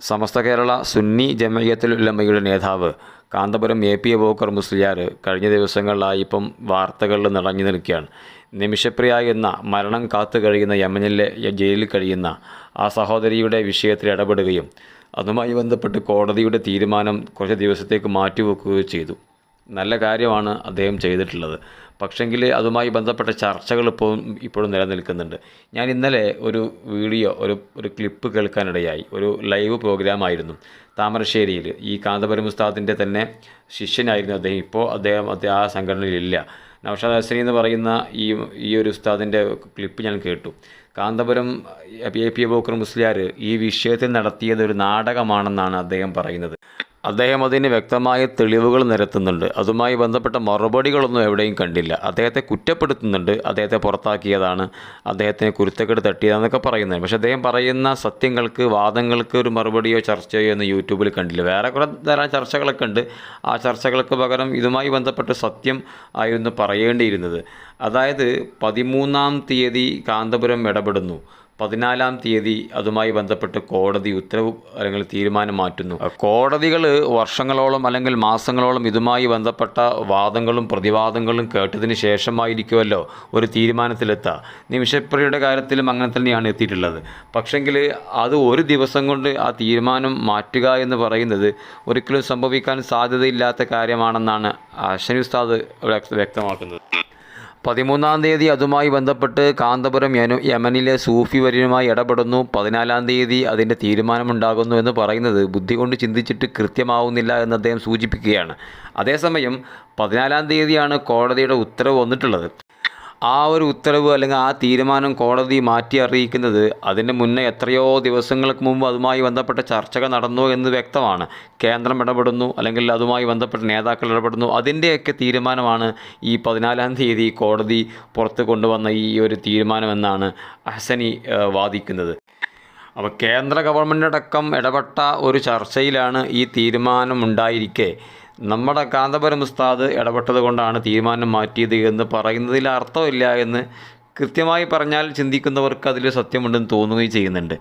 സമസ്ത കേരള സുന്നി ജമയത്തുൽ ഉലമയുടെ നേതാവ്. Kanthapuram A P Aboobacker Musliyar കഴിഞ്ഞ ദിവസങ്ങളിലായി ഇപ്പം വാർത്തകളിൽ നിറഞ്ഞു നിൽക്കുകയാണ്. നിമിഷപ്രിയ എന്ന മരണം കാത്തു കഴിയുന്ന യമനിലെ ജയിലിൽ കഴിയുന്ന ആ സഹോദരിയുടെ വിഷയത്തിൽ ഇടപെടുകയും അതുമായി ബന്ധപ്പെട്ട് കോടതിയുടെ തീരുമാനം കുറച്ച് ദിവസത്തേക്ക് മാറ്റിവെക്കുകയും ചെയ്തു. നല്ല കാര്യമാണ് അദ്ദേഹം ചെയ്തിട്ടുള്ളത്. പക്ഷെങ്കിൽ അതുമായി ബന്ധപ്പെട്ട ചർച്ചകൾ ഇപ്പോൾ ഇപ്പോഴും നിലനിൽക്കുന്നുണ്ട്. ഞാൻ ഇന്നലെ ഒരു വീഡിയോ ഒരു ഒരു ക്ലിപ്പ് കേൾക്കാനിടയായി. ഒരു ലൈവ് പ്രോഗ്രാം ആയിരുന്നു താമരശ്ശേരിയിൽ ഈ കാന്തപുരം ഉസ്താദിന്റെ തന്നെ ശിഷ്യനായിരുന്നു അദ്ദേഹം. ഇപ്പോൾ അദ്ദേഹം അദ്ദേഹം ആ സംഘടനയിലില്ല. നവഷാദ് ഹസനി എന്ന് പറയുന്ന ഈ ഈ ഒരു ഉസ്താദിന്റെ ക്ലിപ്പ് ഞാൻ കേട്ടു. Kanthapuram A P A ബോക്കർ Musliyar ഈ വിഷയത്തിൽ നടത്തിയത് ഒരു നാടകമാണെന്നാണ് അദ്ദേഹം പറയുന്നത്. അദ്ദേഹം അതിന് വ്യക്തമായ തെളിവുകൾ നിരത്തുന്നുണ്ട്. അതുമായി ബന്ധപ്പെട്ട മറുപടികളൊന്നും എവിടെയും കണ്ടില്ല. അദ്ദേഹത്തെ കുറ്റപ്പെടുത്തുന്നുണ്ട്. അദ്ദേഹത്തെ പുറത്താക്കിയതാണ്. അദ്ദേഹത്തിന് കുരുത്തക്കെട്ട് തട്ടിയതാണെന്നൊക്കെ പറയുന്നത് പക്ഷേ അദ്ദേഹം പറയുന്ന സത്യങ്ങൾക്ക് വാദങ്ങൾക്ക് ഒരു മറുപടിയോ ചർച്ചയോ എന്ന് യൂട്യൂബിൽ കണ്ടില്ല. വേറെ കുറേ ധാരാളം ചർച്ചകളൊക്കെ ഉണ്ട്. ആ ചർച്ചകൾക്ക് പകരം ഇതുമായി ബന്ധപ്പെട്ട് സത്യം ആയിരുന്നു പറയേണ്ടിയിരുന്നത്. അതായത് പതിമൂന്നാം തീയതി കാന്തപുരം ഇടപെടുന്നു. പതിനാലാം തീയതി അതുമായി ബന്ധപ്പെട്ട് കോടതി ഉത്തരവ് അല്ലെങ്കിൽ തീരുമാനം മാറ്റുന്നു. കോടതികൾ വർഷങ്ങളോളം അല്ലെങ്കിൽ മാസങ്ങളോളം ഇതുമായി ബന്ധപ്പെട്ട വാദങ്ങളും പ്രതിവാദങ്ങളും കേട്ടതിന് ശേഷമായിരിക്കുമല്ലോ ഒരു തീരുമാനത്തിലെത്തുക. നിമിഷപ്രിയുടെ കാര്യത്തിലും അങ്ങനെ തന്നെയാണ് എത്തിയിട്ടുള്ളത്. പക്ഷെങ്കിൽ അത് ഒരു ദിവസം കൊണ്ട് ആ തീരുമാനം മാറ്റുക എന്ന് പറയുന്നത് ഒരിക്കലും സംഭവിക്കാൻ സാധ്യതയില്ലാത്ത കാര്യമാണെന്നാണ് അശ്വനി ഉസ്താദ് വ്യക്തമാക്കുന്നത്. പതിമൂന്നാം തീയതി അതുമായി ബന്ധപ്പെട്ട് കാന്തപുരം യമനിലെ സൂഫി വര്യനുമായി ഇടപെടുന്നു. പതിനാലാം തീയതി അതിന്റെ തീരുമാനമുണ്ടാകുന്നു എന്ന് പറയുന്നത് ബുദ്ധി കൊണ്ട് ചിന്തിച്ചിട്ട് കൃത്യമാവുന്നില്ല എന്ന് അദ്ദേഹം സൂചിപ്പിക്കുകയാണ്. അതേസമയം പതിനാലാം തീയതിയാണ് കോടതിയുടെ ഉത്തരവ് വന്നിട്ടുള്ളത്. ആ ഒരു ഉത്തരവ് അല്ലെങ്കിൽ ആ തീരുമാനം കോടതി മാറ്റി അറിയിക്കുന്നത് അതിന് മുന്നേ എത്രയോ ദിവസങ്ങൾക്ക് മുമ്പ് അതുമായി ബന്ധപ്പെട്ട ചർച്ചകൾ നടന്നു എന്ന് വ്യക്തമാണ്. കേന്ദ്രം ഇടപെടുന്നു അല്ലെങ്കിൽ അതുമായി ബന്ധപ്പെട്ട നേതാക്കൾ ഇടപെടുന്നു. അതിന്റെയൊക്കെ തീരുമാനമാണ് ഈ പതിനാലാം തീയതി കോടതി പുറത്ത് കൊണ്ടുവന്ന ഈ ഒരു തീരുമാനമെന്നാണ് അഹസനി വാദിക്കുന്നത്. അപ്പോൾ കേന്ദ്ര ഗവൺമെന്റ് അടക്കം ഇടപെട്ട ഒരു ചർച്ചയിലാണ് ഈ തീരുമാനമുണ്ടായിരിക്കെ. നമ്മുടെ കാന്തപുരം ഉസ്താദ് ഇടപെട്ടത് കൊണ്ടാണ് തീരുമാനം മാറ്റിയത് എന്ന് പറയുന്നതിൽ അർത്ഥമില്ല എന്ന് കൃത്യമായി പറഞ്ഞാൽ ചിന്തിക്കുന്നവർക്ക് അതിൽ സത്യമുണ്ടെന്ന് തോന്നുകയും ചെയ്യുന്നുണ്ട്.